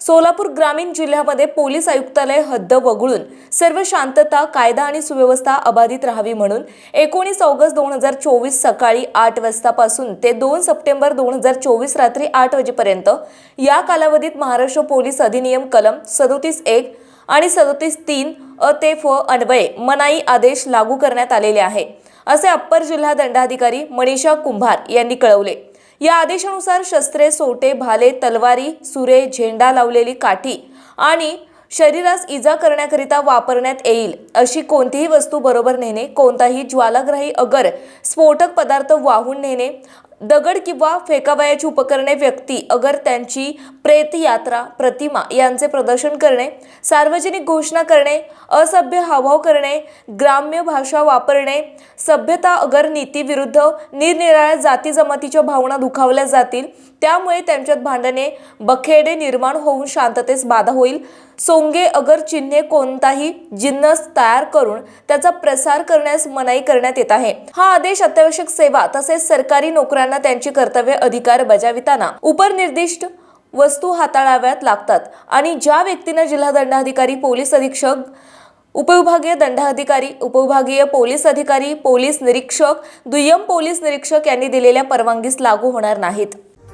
सोलापूर ग्रामीण जिल्ह्यामध्ये पोलीस आयुक्तालय हद्द वगळून सर्व शांतता कायदा आणि सुव्यवस्था अबाधित राहावी म्हणून एकोणीस ऑगस्ट दोन हजार चोवीस सकाळी आठ वाजतापासून ते दोन सप्टेंबर दोन हजार चोवीस रात्री आठ वाजेपर्यंत या कालावधीत महाराष्ट्र पोलीस अधिनियम कलम सदोतीस एक आणि सदोतीस तीन अ ते फ अन्वये मनाई आदेश लागू करण्यात आलेले आहे. असे अप्पर जिल्हा दंडाधिकारी मनीषा कुंभार यांनी कळवले. या आदेशानुसार शस्त्रे सोटे भाले तलवारी सुरे झेंडा लावलेली काठी आणि शरीरास इजा करण्याकरिता वापरण्यात येईल अशी कोणतीही वस्तू बरोबर नेणे कोणताही ज्वालाग्राही अगर स्फोटक पदार्थ वाहून नेणे दगड किंवा फेकावयाची उपकरणे व्यक्ती अगर त्यांची प्रेत यात्रा प्रतिमा यांचे प्रदर्शन करणे सार्वजनिक घोषणा करणे असभ्य हावभाव करणे ग्राम्य भाषा वापरणे सभ्यता अगर नीतीविरुद्ध निरनिराळ्या जाती जमातीच्या भावना दुखावल्या जातील त्यामुळे त्यांच्यात भांडणे बखेडे निर्माण होऊन शांततेस बाधा होईल. सोंगे अगर चिन्हे कोणताही जिन्नस तयार करून त्याचा प्रसार करण्यास मनाई करण्यात येत आहे. हा आदेश अत्यावश्यक सेवा तसेच सरकारी नोकऱ्यांना त्यांची कर्तव्य अधिकार बजाविताना उपनिर्दिष्ट वस्तू हाताळाव्यात लागतात आणि ज्या व्यक्तीनं जिल्हा दंडाधिकारी पोलीस अधीक्षक उपविभागीय दंडाधिकारी उपविभागीय पोलीस अधिकारी पोलीस निरीक्षक दुय्यम पोलीस निरीक्षक यांनी दिलेल्या परवानगीस लागू होणार नाहीत.